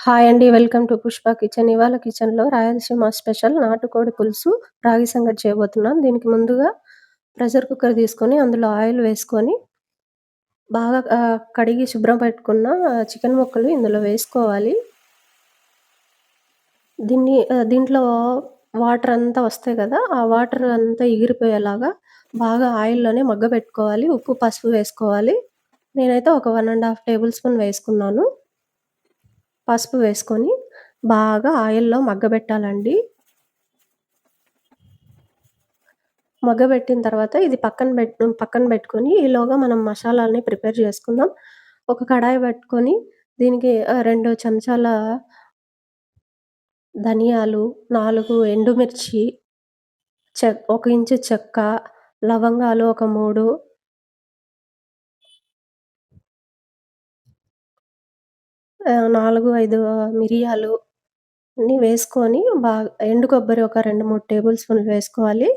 Hi అండి. Welcome to Pushpa kitchen. ఇవాళ కిచెన్‌లో రాయలసీమ స్పెషల్ నాటుకోడి పులుసు, రాగి సంగటి చేయబోతున్నాం. దీనికి ముందుగా ప్రెషర్ కుక్కర్ తీసుకొని అందులో ఆయిల్ వేసుకొని బాగా కడిగి శుభ్రం పెట్టుకున్న చికెన్ ముక్కలు ఇందులో వేసుకోవాలి. దీన్ని దీంట్లో వాటర్ అంతా వస్తాయి కదా! ఆ వాటర్ అంతా ఎగిరిపోయేలాగా బాగా ఆయిల్‌లోనే మగ్గ పెట్టుకోవాలి ఉప్పు, పసుపు వేసుకోవాలి. నేనైతే ఒక one and half tablespoon వేసుకున్నాను. పసుపు వేసుకొని బాగా ఆయిల్‌లో మగ్గబెట్టాలండి. మగ్గబెట్టిన తర్వాత ఇది పక్కన పెట్ పక్కన పెట్టుకొని ఈలోగా మనం మసాలాలని ప్రిపేర్ చేసుకుందాం. ఒక కడాయి పెట్టుకొని దీనికి రెండు చెంచాల ధనియాలు, నాలుగు ఎండుమిర్చి, చె ఒక ఇంచు చెక్క, లవంగాలు ఒక మూడు నాలుగు ఐదు మిరియాలు అన్నీ వేసుకొని బాగా ఎండు కొబ్బరి ఒక 2, 3 టేబుల్ స్పూన్లు వేసుకోవాలి.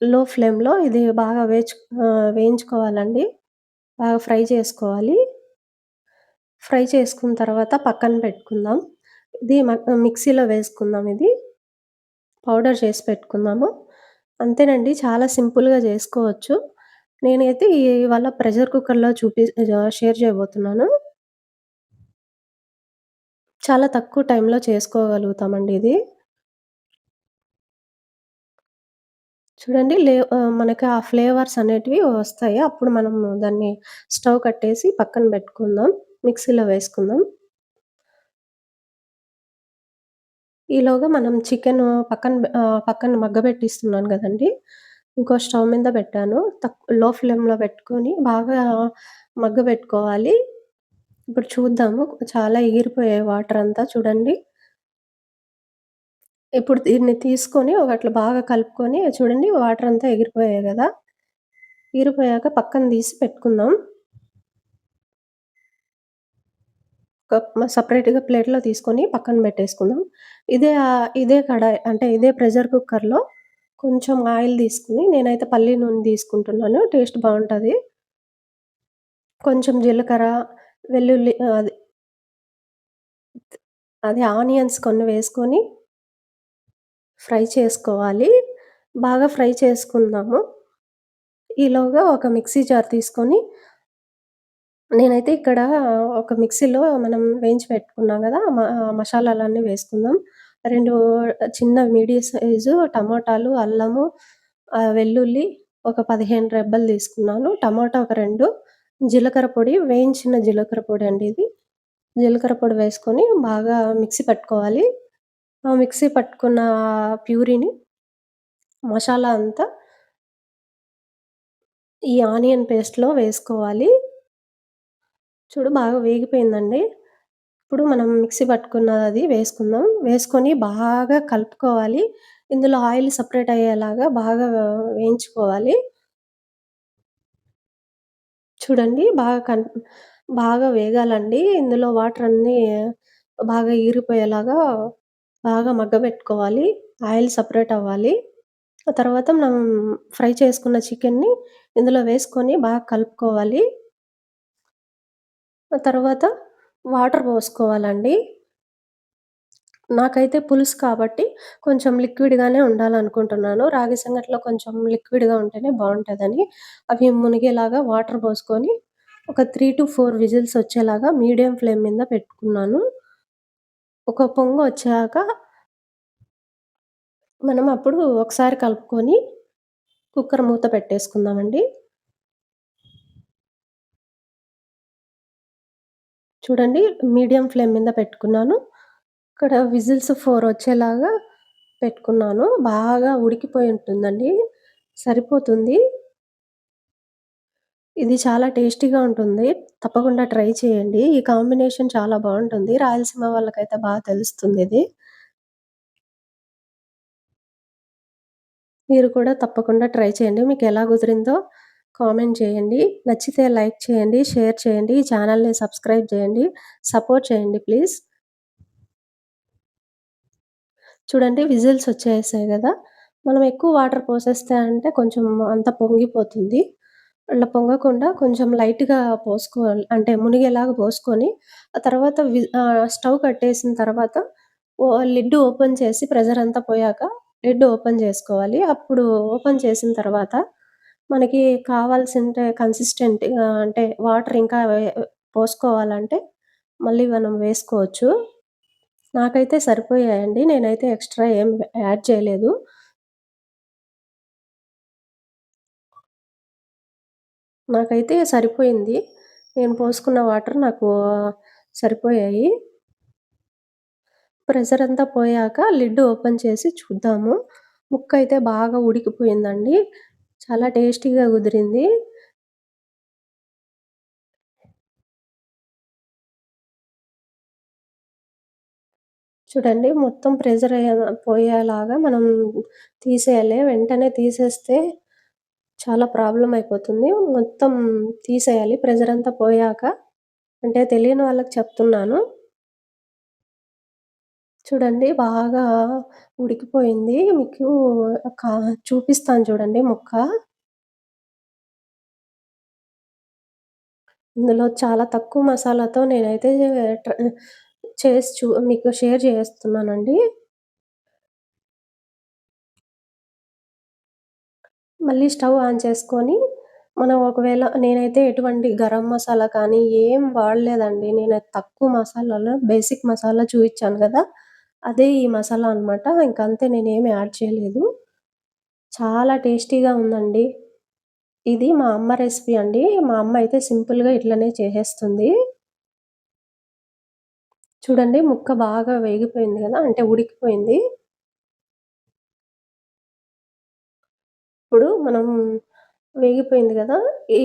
లో ఫ్లేమ్‌లో ఇది బాగా వేచు వేయించుకోవాలండి. బాగా ఫ్రై చేసుకోవాలి. ఫ్రై చేసుకున్న తర్వాత పక్కన పెట్టుకుందాం. ఇది మిక్సీలో వేసుకుందాం ఇది. పౌడర్ చేసి పెట్టుకుందాము. అంతేనండి చాలా సింపుల్‌గా చేసుకోవచ్చు. నేనైతే ఇవాళ ప్రెషర్ కుక్కర్‌లో చూపి షేర్ చేయబోతున్నాను. చాలా తక్కువ టైంలో చేసుకోగలుగుతామండి ఇది. చూడండి లే మనకి ఆ ఫ్లేవర్స్ అనేటివి వస్తాయి. అప్పుడు మనం దాన్ని స్టవ్ కట్టేసి పక్కన పెట్టుకుందాం. మిక్సీలో వేసుకుందాం. ఈలోగా మనం చికెన్ పక్కన పక్కన మగ్గబెట్టిస్తున్నాను కదండి ఇంకో స్టవ్ మీద పెట్టాను. తక్లో ఫ్లేమ్‌లో పెట్టుకొని బాగా మగ్గ పెట్టుకోవాలి ఇప్పుడు చూద్దాము. చాలా ఎగిరిపోయాయి వాటర్ అంతా చూడండి. ఇప్పుడు దీన్ని తీసుకొని ఒక అట్లా బాగా కలుపుకొని చూడండి వాటర్ అంతా ఎగిరిపోయాయి కదా ఎగిరిపోయాక పక్కన తీసి పెట్టుకుందాం. సపరేట్గా ప్లేట్‌లో తీసుకొని పక్కన పెట్టేసుకుందాం. ఇదే ఇదే కడాయి అంటే ఇదే ప్రెషర్ కుక్కర్‌లో కొంచెం ఆయిల్ తీసుకొని నేనైతే పల్లి నూనె తీసుకుంటున్నాను. టేస్ట్ బాగుంటుంది కొంచెం జీలకర్ర, వెల్లుల్లి అది అది ఆనియన్స్ కొన్ని వేసుకొని ఫ్రై చేసుకోవాలి. బాగా ఫ్రై చేసుకుందాము. ఈలోగా ఒక మిక్సీ జార్ తీసుకొని నేనైతే ఇక్కడ ఒక మిక్సీలో మనం వేయించి పెట్టుకున్నాం కదా మ మసాలాలన్నీ వేసుకుందాం. రెండు చిన్న మీడియం సైజు టమాటాలు అల్లము, వెల్లుల్లి ఒక 15 రెబ్బలు తీసుకున్నాను. టమాటా ఒక రెండు జీలకర్ర పొడి వేయించిన జీలకర్ర పొడి అండి ఇది. జీలకర్ర పొడి వేసుకొని బాగా మిక్సీ పట్టుకోవాలి. మిక్సీ పట్టుకున్న ప్యూరీని మసాలా అంతా ఈ ఆనియన్ పేస్ట్‌లో వేసుకోవాలి. చూడు బాగా వేగిపోయిందండి. ఇప్పుడు మనం మిక్సీ పట్టుకున్నది వేసుకుందాం. వేసుకొని బాగా కలుపుకోవాలి. ఇందులో ఆయిల్ సపరేట్ అయ్యేలాగా బాగా వేయించుకోవాలి. చూడండి బాగా కన్ బాగా వేగాలండి. ఇందులో వాటర్ అన్నీ బాగా ఈరిపోయేలాగా బాగా మగ్గబెట్టుకోవాలి. ఆయిల్ సపరేట్ అవ్వాలి. ఆ తర్వాత మనం ఫ్రై చేసుకున్న చికెన్‌ని ఇందులో వేసుకొని బాగా కలుపుకోవాలి. ఆ తర్వాత వాటర్ పోసుకోవాలండి. నాకైతే పులుసు కాబట్టి కొంచెం లిక్విడ్‌గానే ఉండాలనుకుంటున్నాను. రాగి సంగట్లో కొంచెం లిక్విడ్‌గా ఉంటేనే బాగుంటుందని అవి మునిగేలాగా వాటర్ పోసుకొని ఒక 3-4 విజిల్స్ వచ్చేలాగా మీడియం ఫ్లేమ్ మీద పెట్టుకున్నాను. ఒక పొంగు వచ్చాక మనం అప్పుడు ఒకసారి కలుపుకొని కుక్కర్ మూత పెట్టేసుకుందామండి. చూడండి మీడియం ఫ్లేమ్ మీద పెట్టుకున్నాను. ఇక్కడ విజిల్స్ ఫోర్ వచ్చేలాగా పెట్టుకున్నాను. బాగా ఉడికిపోయి ఉంటుందండి. సరిపోతుంది. ఇది చాలా టేస్టీగా ఉంటుంది. తప్పకుండా ట్రై చేయండి. ఈ కాంబినేషన్ చాలా బాగుంటుంది రాయలసీమ వాళ్ళకైతే బాగా తెలుస్తుంది ఇది మీరు కూడా తప్పకుండా ట్రై చేయండి. మీకు ఎలా కుదిరిందో కామెంట్ చేయండి. నచ్చితే లైక్ చేయండి, షేర్ చేయండి. ఈ ఛానెల్‌ని సబ్స్క్రైబ్ చేయండి. సపోర్ట్ చేయండి ప్లీజ్. చూడండి విజిల్స్ వచ్చేసాయి కదా మనం ఎక్కువ వాటర్ పోసేస్తే అంటే కొంచెం అంత పొంగిపోతుంది. అలా పొంగకుండా కొంచెం లైట్‌గా పోసుకోవాలి. అంటే మునిగేలాగా పోసుకొని, ఆ తర్వాత వి స్టవ్ కట్టేసిన తర్వాత ఓ లిడ్ ఓపెన్ చేసి ప్రెషర్ అంతా పోయాక లిడ్ ఓపెన్ చేసుకోవాలి అప్పుడు ఓపెన్ చేసిన తర్వాత మనకి కావాల్సిన కన్సిస్టెంట్‌గా అంటే వాటర్ ఇంకా పోసుకోవాలంటే మళ్ళీ మనం వేసుకోవచ్చు. నాకైతే సరిపోయాయండి. నేనైతే ఎక్స్‌ట్రా ఏం యాడ్ చేయలేదు. నాకైతే సరిపోయింది. నేను పోసుకున్న వాటర్ నాకు సరిపోయాయి. ప్రెషర్ అంతా పోయాక లిడ్ ఓపెన్ చేసి చూద్దాము. ముక్క అయితే బాగా ఉడికిపోయిందండి. చాలా టేస్టీగా కుదిరింది. చూడండి మొత్తం ప్రెజర్ పోయేలాగా మనం తీసేయాలి. వెంటనే తీసేస్తే చాలా ప్రాబ్లమ్ అయిపోతుంది. మొత్తం తీసేయాలి ప్రెషర్ అంతా పోయాక. అంటే తెలియని వాళ్ళకి చెప్తున్నాను. చూడండి బాగా ఉడికిపోయింది. మీకు చూపిస్తాను చూడండి మొక్క ఇందులో చాలా తక్కువ మసాలాతో నేనైతే ట్ర చేసి చూ మీకు షేర్ చేస్తున్నానండి. మళ్ళీ స్టవ్ ఆన్ చేసుకొని, మనం ఒకవేళ నేనైతే ఎటువంటి గరం మసాలా కానీ ఏం వాడలేదండి. నేను తక్కువ మసాలాలో బేసిక్ మసాలా చూపించాను కదా అదే ఈ మసాలా అనమాట. ఇంకంతే నేనేమి యాడ్ చేయలేదు. చాలా టేస్టీగా ఉందండి. ఇది మా అమ్మ రెసిపీ అండి. మా అమ్మ అయితే సింపుల్‌గా ఇట్లనే చేసేస్తుంది. చూడండి ముక్క బాగా వేగిపోయింది కదా అంటే ఉడికిపోయింది. ఇప్పుడు మనం వేగిపోయింది కదా ఈ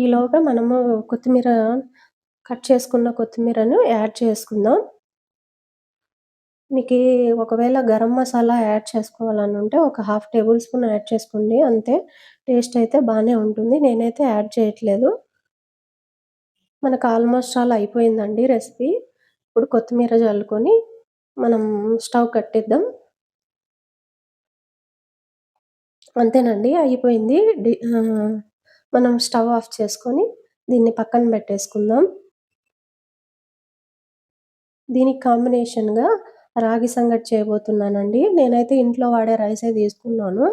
ఈలోగా మనము కొత్తిమీర కట్ చేసుకున్న కొత్తిమీరను యాడ్ చేసుకుందాం. మీకు ఒకవేళ గరం మసాలా యాడ్ చేసుకోవాలని ఉంటే ఒక హాఫ్ టేబుల్ స్పూన్ యాడ్ చేసుకోండి అంతే. టేస్ట్ అయితే బాగానే ఉంటుంది. నేనైతే యాడ్ చేయట్లేదు. మనకు ఆల్మోస్ట్ ఆల్ అయిపోయిందండి రెసిపీ. ఇప్పుడు కొత్తిమీర చల్లుకొని మనం స్టవ్ కట్టేద్దాం. అంతేనండి అయిపోయింది. మనం స్టవ్ ఆఫ్ చేసుకొని దీన్ని పక్కన పెట్టేసుకుందాం దీనికి కాంబినేషన్‌గా రాగి సంగటి చేయబోతున్నానండి. నేనైతే ఇంట్లో వాడే రైసే తీసుకున్నాను.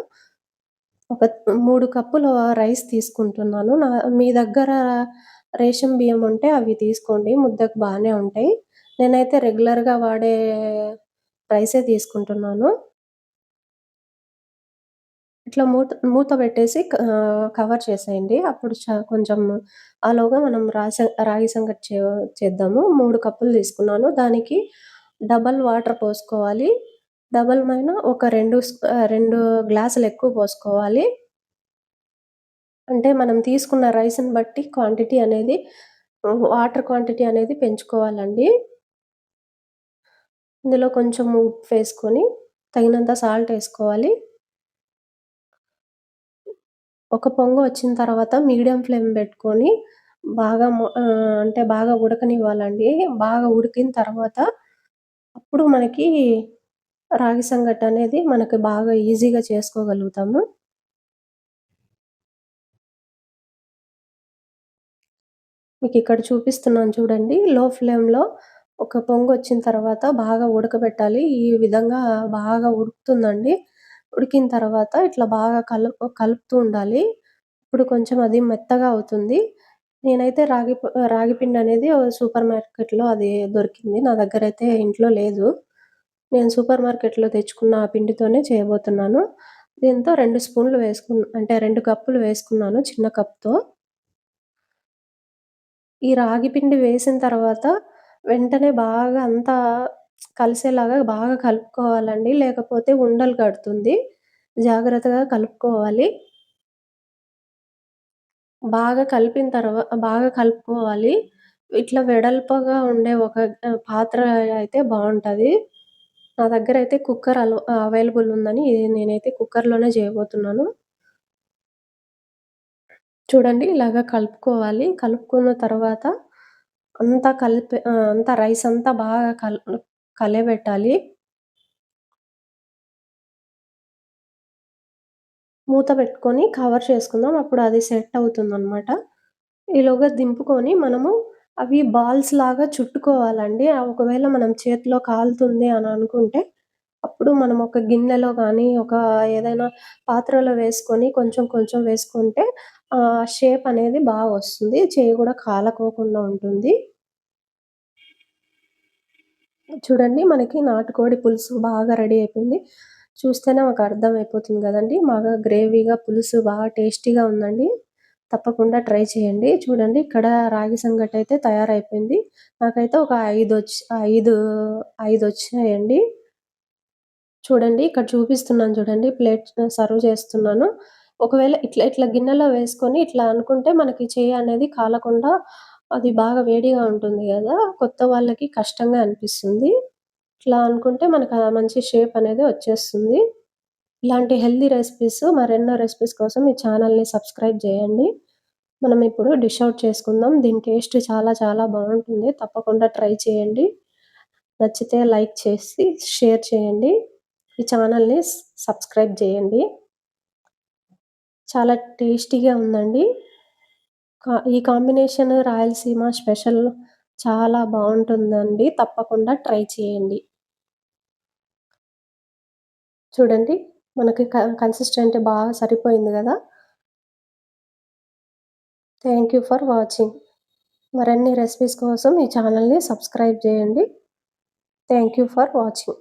ఒక మూడు కప్పుల రైస్ తీసుకుంటున్నాను. నా మీ దగ్గర రేషన్ బియ్యం ఉంటే అవి తీసుకోండి. ముద్దకు బాగానే ఉంటాయి. నేనైతే రెగ్యులర్‌గా వాడే రైసే తీసుకుంటున్నాను. ఇట్లా మూత మూత పెట్టేసి కవర్ చేసేయండి. అప్పుడు కొంచెం ఆలోగా మనం రాస రాగి సంగటి చే చేద్దాము. మూడు కప్పులు తీసుకున్నాను. దానికి డబల్ వాటర్ పోసుకోవాలి. డబల్ మైన ఒక రెండు రెండు గ్లాసులు ఎక్కువ పోసుకోవాలి. అంటే మనం తీసుకున్న రైస్‌ని బట్టి క్వాంటిటీ అనేది వాటర్ క్వాంటిటీ అనేది పెంచుకోవాలండి. ఇందులో కొంచెం ఉప్పేసుకొని, తగినంత సాల్ట్ వేసుకోవాలి ఒక పొంగు వచ్చిన తర్వాత మీడియం ఫ్లేమ్ పెట్టుకొని బాగా అంటే బాగా ఉడకనివ్వాలండి. బాగా ఉడికిన తర్వాత అప్పుడు మనకి రాగి సంగటనేది మనకు బాగా ఈజీగా చేసుకోగలుగుతాము. మీకు ఇక్కడ చూపిస్తున్నాను చూడండి. లో ఫ్లేమ్‌లో ఒక పొంగు వచ్చిన తర్వాత బాగా ఉడకబెట్టాలి. ఈ విధంగా బాగా ఉడుకుతుందండి. ఉడికిన తర్వాత ఇట్లా బాగా కలుపు కలుపుతూ ఉండాలి. ఇప్పుడు కొంచెం అది మెత్తగా అవుతుంది. నేనైతే రాగి ప అనేది పిండనేది సూపర్ మార్కెట్‌లో అది దొరికింది. నా దగ్గర అయితే ఇంట్లో లేదు. నేను సూపర్ మార్కెట్‌లో తెచ్చుకున్న ఆ పిండితోనే చేయబోతున్నాను. దీంతో రెండు స్పూన్లు వేసుకు అంటే రెండు కప్పులు వేసుకున్నాను చిన్న కప్‌తో. ఈ రాగి పిండి వేసిన తర్వాత వెంటనే బాగా అంతా కలిసేలాగా బాగా కలుపుకోవాలండి. లేకపోతే ఉండలు కడుతుంది. జాగ్రత్తగా కలుపుకోవాలి. బాగా కలిపిన తర్వా బాగా కలుపుకోవాలి. ఇట్లా వెడల్పగా ఉండే ఒక పాత్ర అయితే బాగుంటుంది నా దగ్గర అయితే కుక్కర్ అలో అవైలబుల్ ఉందని నేనైతే కుక్కర్‌లోనే చేయబోతున్నాను. చూడండి ఇలాగ కలుపుకోవాలి. కలుపుకున్న తర్వాత అంతా కలిపి అంతా రైస్ అంతా బాగా కల కలియబెట్టాలి. మూత పెట్టుకొని కవర్ చేసుకుందాం. అప్పుడు అది సెట్ అవుతుంది అనమాట ఈలోగా దింపుకొని మనము అవి బాల్స్ లాగా చుట్టుకోవాలండి. ఒకవేళ మనం చేతిలో కాలుతుంది అని అనుకుంటే, అప్పుడు మనం ఒక గిన్నెలో కానీ ఒక ఏదైనా పాత్రలో వేసుకొని కొంచెం కొంచెం వేసుకుంటే షేప్ అనేది బాగా వస్తుంది. చేయి కూడా కాలకోకుండా ఉంటుంది. చూడండి మనకి నాటుకోడి పులుసు బాగా రెడీ అయిపోయింది. చూస్తేనే మాకు అర్థమైపోతుంది కదండి బాగా గ్రేవీగా పులుసు బాగా టేస్టీగా ఉందండి. తప్పకుండా ట్రై చేయండి. చూడండి ఇక్కడ రాగి సంగటయితే తయారైపోయింది. నాకైతే ఒక ఐదు వచ్చి ఐదు ఐదు వచ్చాయండి చూడండి ఇక్కడ చూపిస్తున్నాను చూడండి. ప్లేట్ సర్వ్ చేస్తున్నాను. ఒకవేళ ఇట్లా ఇట్లా గిన్నెలో వేసుకొని ఇట్లా అనుకుంటే మనకి చేయి అనేది కాలకుండా అది బాగా వేడిగా ఉంటుంది కదా కొత్త వాళ్ళకి కష్టంగా అనిపిస్తుంది. ఇట్లా అనుకుంటే మనకు ఆ మంచి షేప్ అనేది వచ్చేస్తుంది. ఇలాంటి హెల్తీ రెసిపీస్ మరెన్నో రెసిపీస్ కోసం ఈ ఛానల్‌ని సబ్స్క్రైబ్ చేయండి మనం ఇప్పుడు డిష్ అవుట్ చేసుకుందాం. దీని టేస్ట్ చాలా చాలా బాగుంటుంది తప్పకుండా ట్రై చేయండి. నచ్చితే లైక్ చేసి షేర్ చేయండి. ఈ ఛానల్‌ని సబ్స్క్రైబ్ చేయండి చాలా టేస్టీగా ఉందండి. కా ఈ కాంబినేషన్ రాయలసీమ స్పెషల్ చాలా బాగుంటుందండి తప్పకుండా ట్రై చేయండి. చూడండి మనకి క కన్సిస్టెంట్ బాగా సరిపోయింది కదా థ్యాంక్ యూ ఫర్ వాచింగ్. మరిన్ని రెసిపీస్ కోసం ఈ ఛానల్‌ని సబ్స్క్రైబ్ చేయండి థ్యాంక్ యూ ఫర్ వాచింగ్.